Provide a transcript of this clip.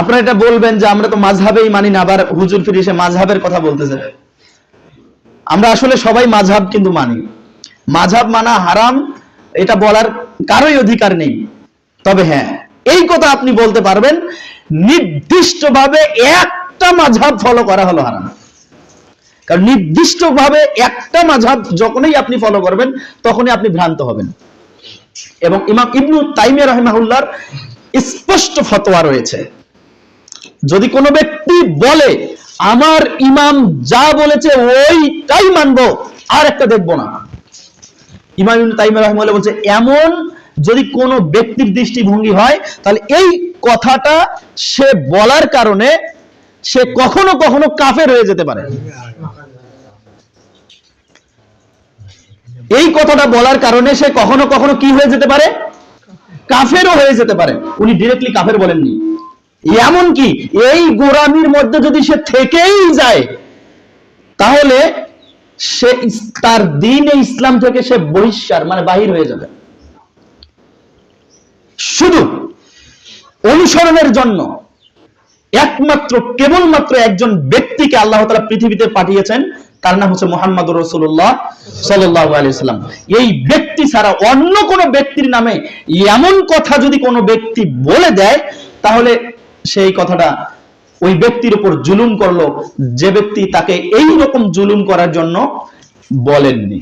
আপনারা এটা বলবেন যে আমরা তো মাঝহাবেই মানি না, আবার হুজুর ফিরে এসে মাঝহাবের কথা বলতেছে আমরা আসলে সবাই মাঝহাব কিন্তু মানি। মাঝহাব মানা হারাম, এটা বলার কারোই অধিকার নেই। তবে হ্যাঁ এই কথা আপনি বলতে পারবেন, নির্দিষ্টভাবে একটা মাঝহাব ফলো করা হলো হারাম। কারণ নির্দিষ্টভাবে একটা মাঝহাব যখনই আপনি ফলো করবেন, তখনই আপনি ভ্রান্ত হবেন। এবং ইমাম ইবনু তাইমিয়া রহমাহুল্লাহর স্পষ্ট ফতোয়া রয়েছে। যদি কোনো ব্যক্তি বলে, আমার ইমাম যা বলেছে ওইটাই মানবো, আর একটা দেখব না। ইমাম ইবনু তাইমিয়া বলছে, এমন যদি কোনো ব্যক্তির দৃষ্টিভঙ্গি হয়, তাহলে এই কথাটা সে বলার কারণে সে কখনো কখনো কাফের হয়ে যেতে পারে। এই কথাটা বলার কারণে সে কখনো কখনো কি হয়ে যেতে পারে? কাফেরও হয়ে যেতে পারে। উনি ডিরেক্টলি কাফের বলেননি। এমন কি এই গোরামির মধ্যে যদি সে থেকেই যায়, তাহলে সে তার দিনে ইসলাম থেকে সে বহিষ্কার মানে বাহির হয়ে যাবে। শুধু অনুসরণের জন্য একমাত্র, কেবলমাত্র একজন ব্যক্তিকে আল্লাহ তাআলা পৃথিবীতে পাঠিয়েছেন, তার নাম হচ্ছে মোহাম্মদ রসুল্লাহ সাল্লাহ আলাইসাল্লাম এই ব্যক্তি ছাড়া অন্য কোন ব্যক্তির নামে এমন কথা যদি কোনো ব্যক্তি বলে দেয়, তাহলে সেই কথাটা ওই ব্যক্তির উপর জুলুম করল, যে ব্যক্তি তাকে এই রকম জুলুম করার জন্য বলেননি।